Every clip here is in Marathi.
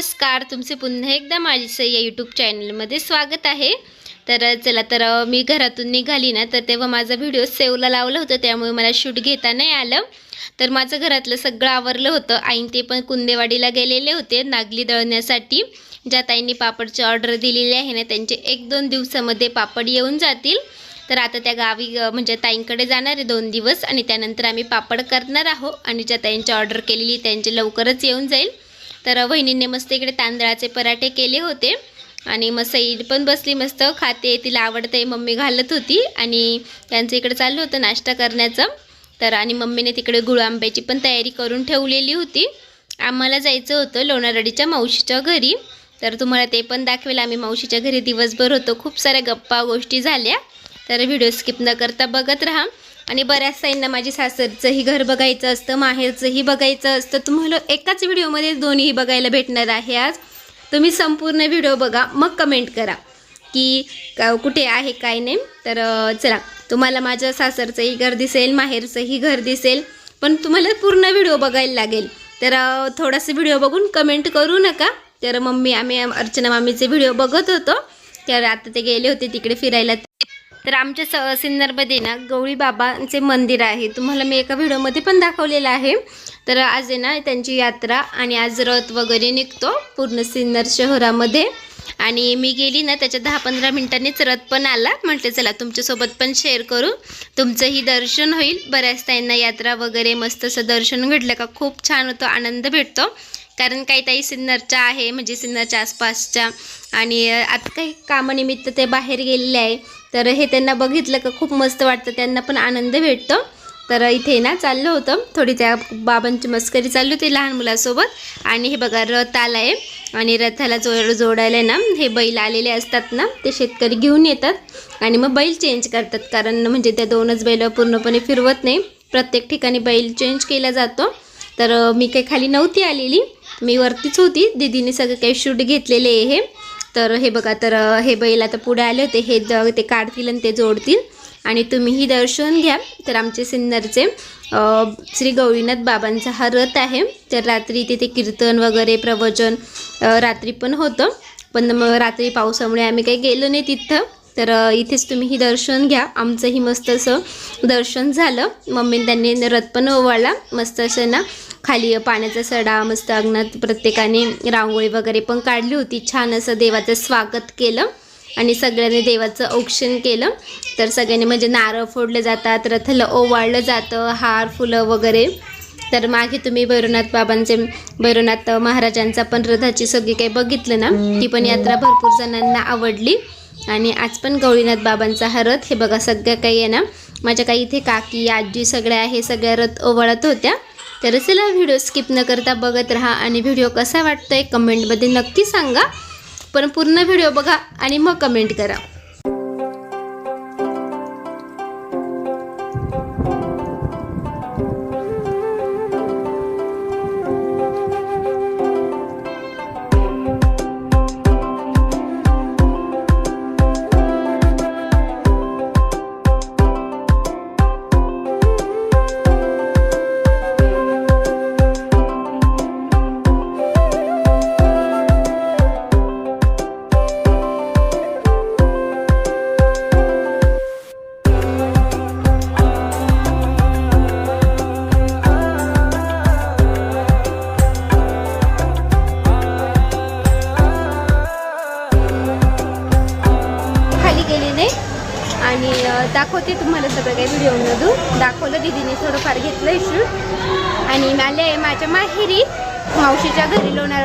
नमस्कार तुमचे पुन्हा एकदा माझी या यूट्यूब चॅनलमध्ये स्वागत आहे. तर चला तर मी घरातून निघाली ना तर तेव्हा माझा व्हिडिओ सेवला लावलं होतं त्यामुळे मला शूट घेता नाही आलं. तर माझं घरातलं सगळं आवरलं होतं. आईन ते पण कुंदेवाडीला गेलेले होते नागली दळण्यासाठी. ज्या ताईंनी पापडची ऑर्डर दिलेली आहे ना त्यांचे एक दोन दिवसामध्ये पापड येऊन जातील. तर आता त्या गावी म्हणजे ताईंकडे जाणार आहे दोन दिवस आणि त्यानंतर आम्ही पापड करणार आहोत आणि ज्या ताईंची ऑर्डर केलेली त्यांचे लवकरच येऊन जाईल. तर वहिनींनी मस्त इकडे तांदळाचे पराठे केले होते. आणि मग सई पण बसली मस्त खाते तिला आवडते मम्मी घालत होती. आणि त्यांचं इकडे चाललं होतं नाश्ता करण्याचं. तर आणि मम्मीने तिकडे गुळ आंब्याची पण तयारी करून ठेवलेली होती. आम्हाला जायचं होतं लोणारडीच्या मावशीच्या घरी. तर तुम्हाला ते पण दाखवेल आम्ही मावशीच्या घरी दिवसभर होतो. खूप साऱ्या गप्पा गोष्टी झाल्या. तर व्हिडिओ स्किप न करता बघत राहा. आणि बऱ्याच ताईंना माझी सासरचंही घर बघायचं असतं माहेरचंही बघायचं असतं. तुम्हाला एकाच व्हिडिओमध्ये दोन्हीही बघायला भेटणार आहे आज. तुम्ही संपूर्ण व्हिडिओ बघा मग कमेंट करा की कुठे आहे काय नाही. तर चला तुम्हाला माझ्या सासरचंही घर दिसेल माहेरचंही घर दिसेल पण तुम्हाला पूर्ण व्हिडिओ बघायला लागेल. तर थोडासा व्हिडिओ बघून कमेंट करू नका. तर मम्मी आम्ही अर्चना मामीचे व्हिडिओ बघत होतो. तर आता ते गेले होते तिकडे फिरायला. तर आमच्या स सिन्नरमध्ये ना गवळीबाबांचे मंदिर आहे. तुम्हाला मी एका व्हिडिओमध्ये पण दाखवलेलं आहे. तर आज आहे ना त्यांची यात्रा आणि आज रथ वगैरे निघतो पूर्ण सिन्नर शहरामध्ये. आणि मी गेली ना त्याच्या दहा पंधरा मिनिटांनीच रथ पण आला. म्हटलं चला तुमच्यासोबत पण शेअर करू. तुमचंही दर्शन होईल. बऱ्याच त्यांना यात्रा वगैरे मस्त असं दर्शन घडलं का खूप छान होतं आनंद भेटतो. कारण काही ताई सिन्नरच्या आहे म्हणजे सिन्नरच्या आसपासच्या. आणि आता काही कामानिमित्त ते बाहेर गेलेले आहे. तर हे त्यांना बघितलं का खूप मस्त वाटतं. त्यांना पण आनंद भेटतो. तर इथे ना चाललं होतं. थोडी त्या बाबांची मस्करी चालली होती लहान मुलासोबत. आणि हे बघा रथ आला आहे आणि रथाला जोड जोडायला ना हे बैल आलेले असतात ना ते शेतकरी घेऊन येतात. आणि मग बैल चेंज करतात. कारण म्हणजे त्या दोनच बैल पूर्णपणे फिरवत नाही. प्रत्येक ठिकाणी बैल चेंज केला जातो. तर मी काही खाली नव्हती आलेली. मी वरतीच होती. दीदीने सगळं काही शूट घेतलेले आहे हे. तर हे बघा तर हे बैल आता पुढे आले होते. हे ज ते काढतील आणि ते जोडतील. आणि तुम्हीही दर्शन घ्या. तर आमचे सिन्नरचे श्री गौरीनाथ बाबांचा हा रथ आहे. तर रात्री तिथे कीर्तन वगैरे प्रवचन रात्री पण होतं. पण मग रात्री पावसामुळे आम्ही काही गेलो नाही तिथं. तर इथेच तुम्ही ही दर्शन घ्या. आमचंही मस्त असं दर्शन झालं. मम्मीने त्यांनी रथ पण ओवाळला. मस्त असं ना खाली पाण्याचा सडा मस्त अंगणात प्रत्येकाने रांगोळी वगैरे पण काढली होती. छान असं देवाचं स्वागत केलं आणि सगळ्यांनी देवाचं औक्षण केलं. तर सगळ्यांनी म्हणजे नारळ फोडले जातात रथाला ओवाळलं जातं हार फुलं वगैरे. तर मागे तुम्ही भैरवनाथ बाबांचे भैरवनाथ महाराजांचा पण रथाची सगळी काही बघितलं ना? ती पण यात्रा भरपूर जणांना आवडली. आणि आज पण गौरीनाथ बाबांचा हा रथ. हे बघा सगळं काही आहे ना? माझ्या काही इथे काकी आजी सगळ्या आहे सगळ्या रथ ओवाळत होत्या. तर चला व्हिडिओ स्किप न करता बघत राहा आणि व्हिडिओ कसा वाटतोय कमेंटमध्ये नक्की सांगा. पण पूर्ण व्हिडिओ बघा आणि मग कमेंट करा.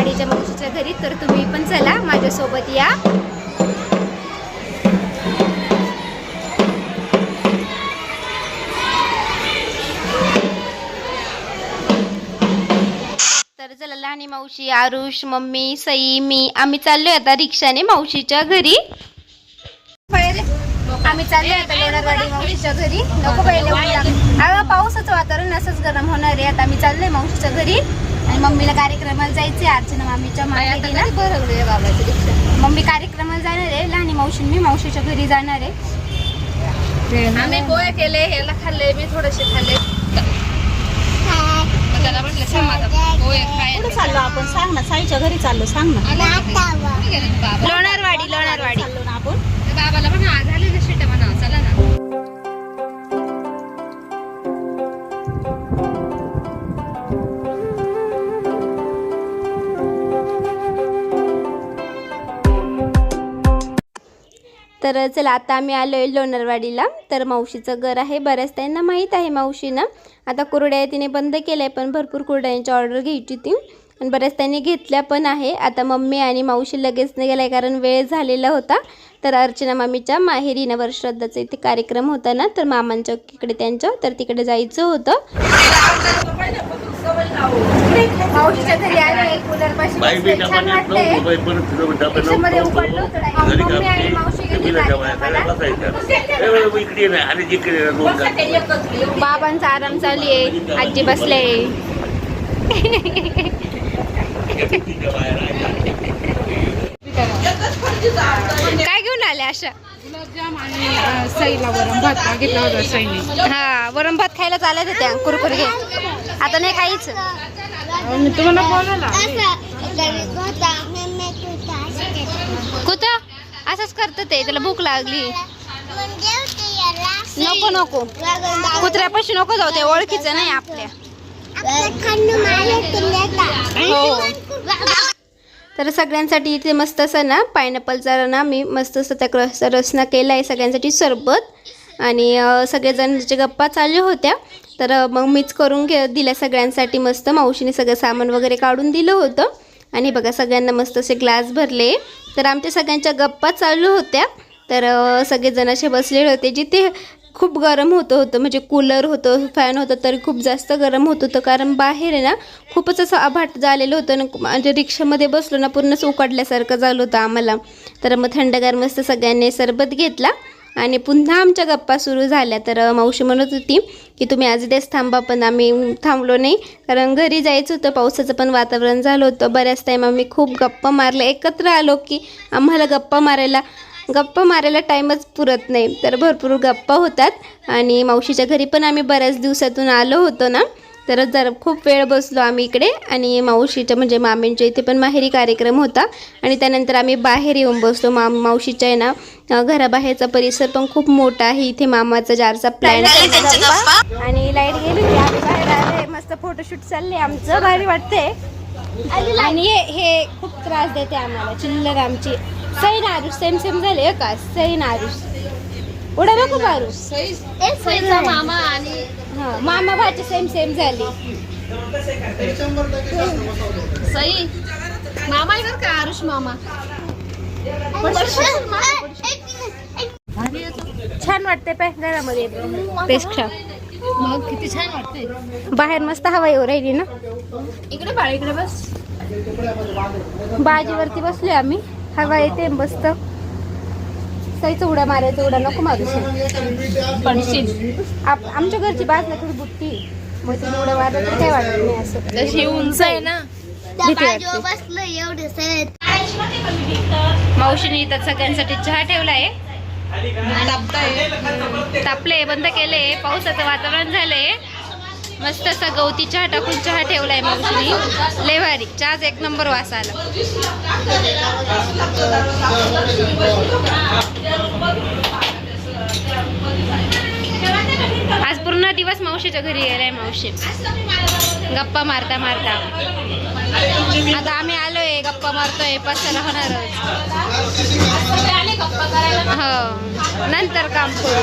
वाडीच्या मावशीच्या घरी तर तुम्ही पण चला माझ्यासोबत या. तर चला लहानी मावशी आरुष मम्मी सई मी आम्ही चाललोय आता रिक्षाने मावशीच्या घरी. आम्ही चाललोय आता लोणारवाडी मावशीच्या घरी. नको पहिले अगं पावसाचं वातावरण असंच गरम होणार आहे. आता आम्ही चाललोय मावशीच्या घरी. मम्मीला कार्यक्रमाला जायचे अर्चना मामीच्या बाबाची रिक्षा मम्मी कार्यक्रमाला जाणार आहे लहानी मावशी मी मावशीच्या घरी जाणार आहे. आम्ही पोहे केले ह्याला खाल्ले मी थोडेसे खाल्ले. त्याला म्हटलं समाधान पोहे खायला. कुठे चाललो आपण? सांग ना साईच्या घरी चाललो सांग ना. लोणारवाडी लोणारवाडी. चाललो ना आपण. बाबाला म्हणा झाले तर चला आता आम्ही आलो आहे लोणारवाडीला. तर मावशीचं घर आहे बऱ्याच त्यांना माहीत आहे मावशीनं. आता कुरड्या तिने बंद केल्या आहे पण भरपूर कुरड्यांची ऑर्डर घ्यायची ती. आणि बऱ्याच त्यांनी घेतल्या पण आहे. आता मम्मी आणि मावशी लगेच नाही गेल्या कारण वेळ झालेला होता. तर अर्चना मामीच्या माहेरी नवरश्रद्धाचा इथे कार्यक्रम होता ना तर मामांच्या इकडे त्यांच्या तर तिकडे जायचं होतं. मावशीच्या घरी आणि. बाबांचा आराम चालू आहे. आजी बसले काय घेऊन आले अशा? गुलाबजाम आणि अं, सईला वरण भात. मागितला होता सईने. हा वरण भात खायला चालत होत्या. कुरकुर घे. आता नाही काहीच. मी तुम्हाला बोलायला कुठं? असंच करत ते त्याला भूक लागली. नको नको. कुत्र्यापाशी नको जाऊ ते ओळखीचं नाही आपल्या. हो. तर सगळ्यांसाठी इथे मस्त असं ना पायनॅपलचा ना मी मस्त असं त्या रस रसना केला आहे सगळ्यांसाठी सरबत. आणि अं, सगळेजणांच्या गप्पा चालू होत्या तर मग मीच करून घे दिल्या सगळ्यांसाठी मस्त. मावशीने सगळं सामान वगैरे काढून दिलं होतं. आणि बघा सगळ्यांना मस्त असे ग्लास भरले. तर आमच्या सगळ्यांच्या गप्पा चालू होत्या. तर सगळेजण असे बसलेले होते जिथे खूप गरम होतं होतं म्हणजे कूलर होतं फॅन होतं तरी खूप जास्त गरम होत होतं कारण बाहेर आहे ना खूपच असं आभाट झालेलं होतं ना म्हणजे रिक्षामध्ये बसलो ना पूर्णच उकडल्यासारखं झालं होतं आम्हाला. तर मग थंडगार मस्त सगळ्यांनी सरबत घेतला आणि पुन्हा आमच्या गप्पा सुरू झाल्या. तर मावशी म्हणत होती की तुम्ही आज इथेच थांबा पण आम्ही थांबलो नाही. कारण घरी जायचं होतं पावसाचं पण वातावरण झालं होतं. बऱ्याच टाईम आम्ही खूप गप्पा मारल्या. एकत्र आलो की आम्हाला गप्पा मारायला गप्पा मारायला टाईमच पुरत नाही. तर भरपूर गप्पा होतात. आणि मावशीच्या घरी पण आम्ही बऱ्याच दिवसातून आलो होतो ना. तर जर खूप वेळ बसलो आम्ही इकडे आणि मावशीच्या म्हणजे मामींच्या इथे पण माहेरी कार्यक्रम होता आणि त्यानंतर आम्ही बाहेर येऊन बसलो. मा मावशीच्या आहे ना घराबाहेरचा परिसर पण खूप मोठा आहे. इथे मामाचा जारचा प्लॅन आणि लाइट गेली आम्ही बाहेर आले मस्त फोटोशूट चालले. आमचं भारी वाटते आणि हे हे खूप त्रास देते आम्हाला. चिल्लर आमची. सैन आरुष सेम सेम झाले का? सैन आरुष उडा नको मारू. सईचा मामा आणि हा मामा भाची सेम सेम झाली. सई मामा आहे बरं का? आरुष मामा. छान वाटते पाय घरामध्ये. पेक्षा मग किती छान वाटतंय. बाहेर मस्त हवा येऊ राहिली ना. इकडे बाळ इकडे बस. बाजीवरती बसलोय आम्ही. हवा येते मस्त. सईचं उड्या मारायचं उड्या नको मारू. सई. पडशील आप आमच्या घरची बाज ना थोडी बुट्टी. मग तिने उड्या मारलं तर काय वाटत नाही असं. तशी उंच आहे ना भीती वाटते. मावशीने इथं सगळ्यांसाठी चहा ठेवलाय तापले बंद केले पावसाचं वातावरण झालंय. मस्त असा गवती चहा टाकून चहा ठेवलाय मावशीने. लय भारी. चहाच एक नंबर वास आला. आज पूर्ण दिवस मावशीच्या घरी गेलाय मावशी. गप्पा मारता मारता. आता आम्ही आलोय गप्पा मारतोय पसारा होणार हो. नंतर काम करू.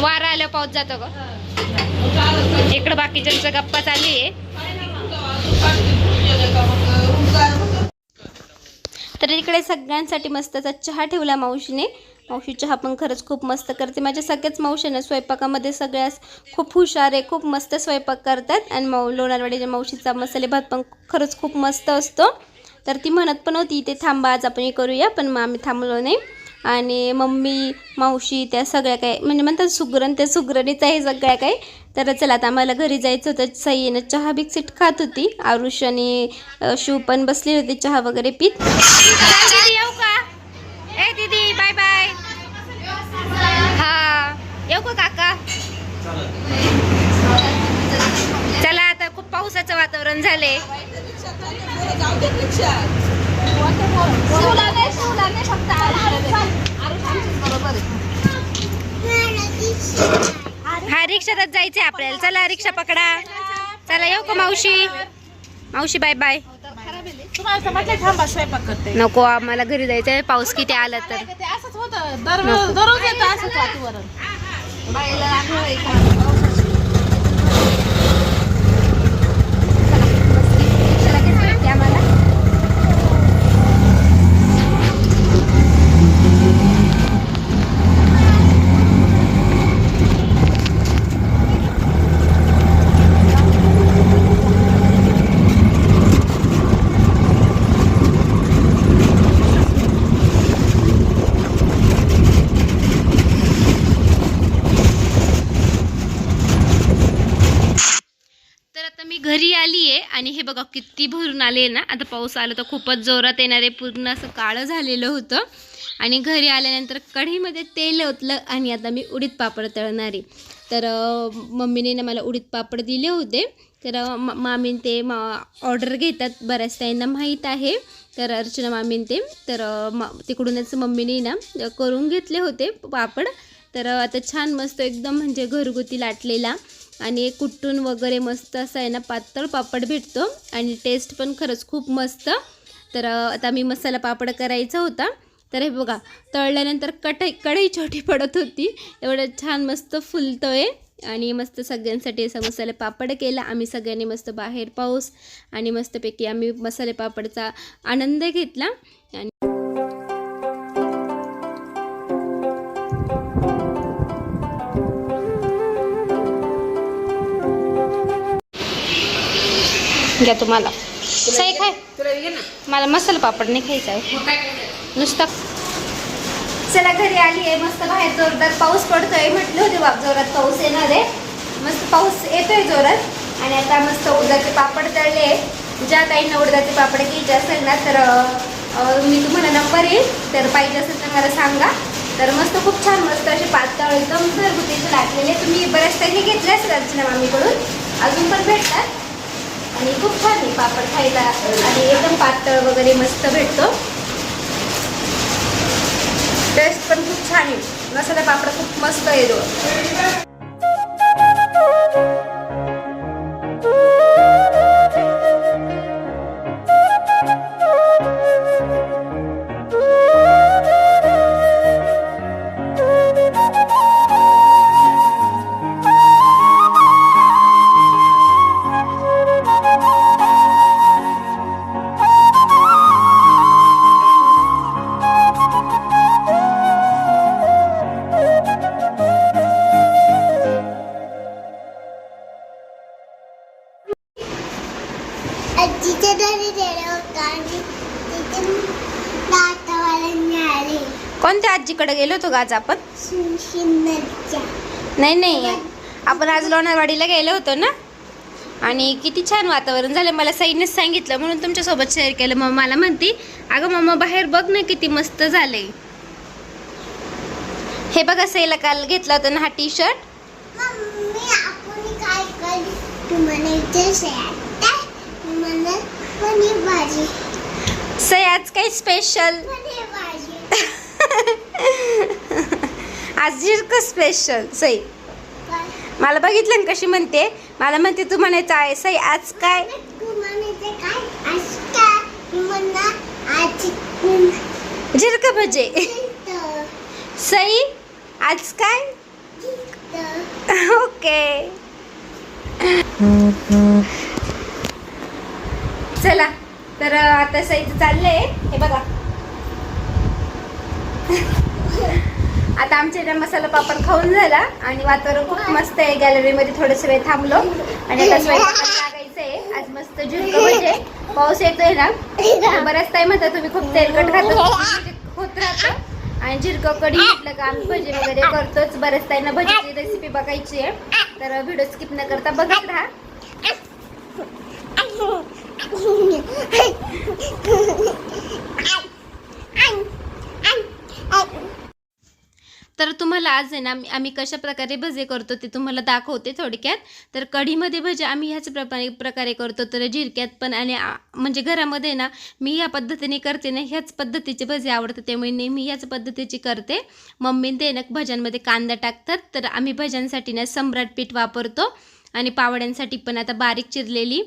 वारा आलं पाऊस जातो ग. इकडं बाकीच्यांचं गप्पा चालू आहे तर इकडे सगळ्यांसाठी मस्तचा चहा ठेवला मावशीने. मावशी चहा पण खरंच खूप मस्त करते. माझ्या सगळ्याच मावशीनं स्वयंपाकामध्ये सगळ्याच खूप हुशार आहे खूप मस्त स्वयंपाक करतात. आणि माऊ लोणारवाडीच्या मावशीचा मसाले भात पण खरंच खूप मस्त असतो. तर ती म्हणत पण होती इथे थांबा आज आपण हे करूया. पण मग आम्ही थांबलो नाही. आणि मम्मी मावशी त्या सगळ्या काय म्हणजे म्हणतात सुगरण त्या सुगरणीच आहे सगळ्या काय तर चला आता आम्हाला घरी जायचं होतं. सईनं चहा बिस्किट खात होती. आरुष आणि शिव पण बसली होती चहा वगैरे पीत. दीदी येऊ का? ए दीदी बाय बाय. हा येऊ का काका? चला आता खूप पावसाचं वातावरण हा रिक्षातच जायचंय आपल्याला. चला रिक्षा पकडा. चला येऊ का मावशी? मावशी बाय बाय करते. नको आम्हाला घरी जायचंय. पाऊस किती आला तर. असंच होतं. दररोज दररोज येतं असंच वातावरण तर आता मी घरी आली आहे आणि हे बघा किती भरून आले ना. आता पाऊस आला तर खूपच जोरात येणार आहे. पूर्ण असं काळं झालेलं होतं. आणि घरी आल्यानंतर कढईमध्ये तेल ओतलं आणि आता मी उडीद पापड तळणार आहे. तर मम्मीने ना मला उडीद पापड दिले होते. तर म- मामीन ते मा ऑर्डर घेतात. बऱ्याच त्यांना माहीत आहे. तर अर्चना मामीन ते. तर मा तिकडूनच मम्मीने ना करून घेतले होते पापड. तर आता छान मस्त एकदम म्हणजे घरगुती लाटलेला. आणि कुट्टून वगैरे मस्त असा आहे ना पातळ पापड भेटतो आणि टेस्ट पण खरंच खूप मस्त. तर आता मी मसाला पापड करायचा होता. तर हे बघा तळल्यानंतर कटई कढई छोटी पडत होती. एवढं छान मस्त फुलतो आहे आणि मस्त सगळ्यांसाठी असा मसाले पापड केला. आम्ही सगळ्यांनी मस्त बाहेर पाऊस आणि मस्तपैकी आम्ही मसाले पापडचा आनंद घेतला. आणि घ्या तुम्हाला. सही खाय मला मसाला पापड नाही खायचा आहे. नुसता चला घरी आली आहे. मस्त बाहेर जोरदार पाऊस पडतोय. म्हटलं होते बाप जोरात पाऊस येणार आहे. मस्त पाऊस येतोय जोरात. आणि आता मस्त उडदाचे पापड तळले ज्या ताईंना उडदाचे पापड घ्यायचे असेल ना तर मी तुम्हाला नंबर येईल. तर पाहिजे असेल तर मला सांगा. तर मस्त खूप छान मस्त असे पातळ एकदम घरगुतीचे लागलेले तुम्ही बऱ्याच ताईंनी घेतले असेल अर्चना मामीकडून अजून पण भेटतात. आणि खूप छान आहे पापड खायला. आणि एकदम पातळ वगैरे मस्त भेटतो. टेस्ट पण खूप छान आहे. मसाला पापड खूप मस्त येतो होतो का आज आपण नाही नाही. आपण आज लोणारवाडीला गेलो होतो ना? आणि किती छान वातावरण झालं. मला सईनेच सांगितलं म्हणून तुमच्यासोबत शेअर केलं. मग मला म्हणती अगं मम्मा बाहेर बघ ना किती मस्त झाले हे बघा सईला काल घेतला होता ना हा टी शर्ट सई आज काही स्पेशल आज जिरक स्पेशल सई? मला बघितलं ना कशी म्हणते? मला म्हणते तू म्हणायचं आहे सई आज काय? जिरक भजे. सई आज काय? ओके. चला तर आता सईचं चाललंय. हे बघा. आता आमच्या इथे मसाला पापड खाऊन झाला आणि वातावरण खूप मस्त आहे. गॅलरीमध्ये थोडस वेळ थांबलो. आणि आता स्वयंपाक लागायचं आहे आज मस्त झुणकं म्हणजे पाऊस येतोय ना? तर बऱ्याच टाइम तुम्ही खूप तेलकट खातो. म्हणजे होत राहतं. आणि झिरकं कढी म्हटलं का आम्ही भजी वगैरे करतोच. बऱ्याच ताईंना भजीची रेसिपी बघायची आहे. तर व्हिडिओ स्किप न करता बघत राहा तर तुम्हाला आज आहे ना आम्ही- आम्ही कशा प्रकारे भजे करतो ते तुम्हाला दाखवते थोडक्यात. तर कढीमध्ये भजे आम्ही ह्याच प्रमाणे प्रकारे करतो तर झिरक्यात पण आणि म्हणजे घरामध्ये ना मी ह्या पद्धतीने करते ना ह्याच पद्धतीचे भजे आवडतात त्यामुळे नेहमी ह्याच पद्धतीची करते. मम्मी ते ना भज्यांमध्ये कांदा टाकतात तर आम्ही भज्यांसाठी ना सम्राट पीठ वापरतो. आणि पावड्यांसाठी पण आता बारीक चिरलेली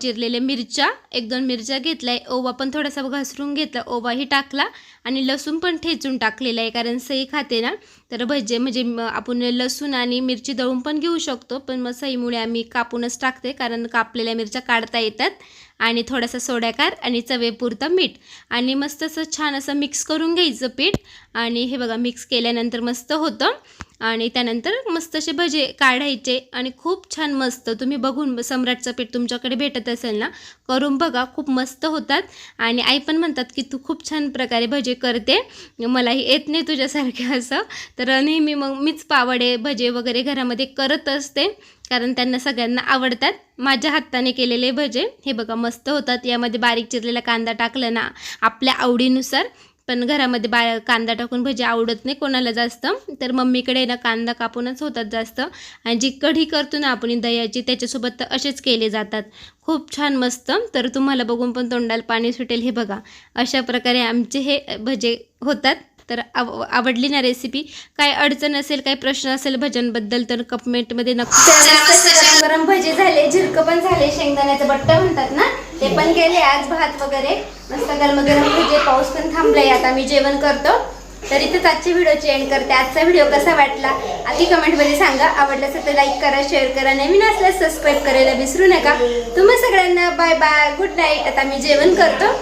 चिरलेल्या मिरच्या एक दोन मिरच्या घेतल्या ओवा पण थोडासा घसरून घेतला ओवाही टाकला आणि लसूण पण ठेचून टाकलेला आहे कारण सई खाते ना. तर भजे म्हणजे आपण लसूण आणि मिरची दळून पण घेऊ शकतो पण मग सईमुळे आम्ही कापूनच टाकते कारण कापलेल्या मिरच्या काढता येतात. आणि थोडासा सोड्याकार आणि चवेपुरतं मीठ. आणि मस्त असं छान असं मिक्स करून घ्यायचं पीठ. आणि हे बघा मिक्स केल्यानंतर मस्त होतं. आणि त्यानंतर मस्त असे भजे काढायचे आणि खूप छान मस्त तुम्ही बघून सम्राटचं पीठ तुमच्याकडे भेटत असेल ना करून बघा खूप मस्त होतात. आणि आई पण म्हणतात की तू खूप छान प्रकारे भजे करते मलाही येत नाही तुझ्यासारखे असं. तर नेहमी मग मीच पावडे भजे वगैरे घरामध्ये करत असते कारण त्यांना सगळ्यांना आवडतात. माझ्या हाताने केलेले भजे हे बघा मस्त होतात. यामध्ये बारीक चिरलेला कांदा टाकला ना आपल्या आवडीनुसार पण घरामध्ये बा कांदा टाकून भजी आवडत नाही कोणाला जास्त. तर मम्मीकडे ना कांदा कापूनच होतात जास्त. आणि जी कढी करतो ना आपण दह्याची त्याच्यासोबत तर असेच केले जातात. खूप छान मस्त. तर तुम्हाला बघून पण तोंडाला पाणी सुटेल हे बघा. अशा प्रकारे आमचे हे भजे होतात. तर आव आवडली ना रेसिपी काय अडचण असेल काही प्रश्न असेल भजनबद्दल तर कमेंटमध्ये नक्की गरम गरम भजे झाले झिरकं पण झाले शेंगदाण्याचं बट्ट म्हणतात ना? ते पण केले आज भात वगैरे. मस्त गरम गरम भजे पाऊस पण थांबलाय. आता मी जेवण करतो. तर इथेच आजची व्हिडिओची एंड करते. आजचा व्हिडिओ कसा वाटला? आधी कमेंटमध्ये सांगा. आवडलं असेल तर लाईक करा शेअर करा. नवीन असल्यास सबस्क्राईब करायला विसरू नका. तुम्ही सगळ्यांना बाय बाय गुड नाईट आता मी जेवण करतो.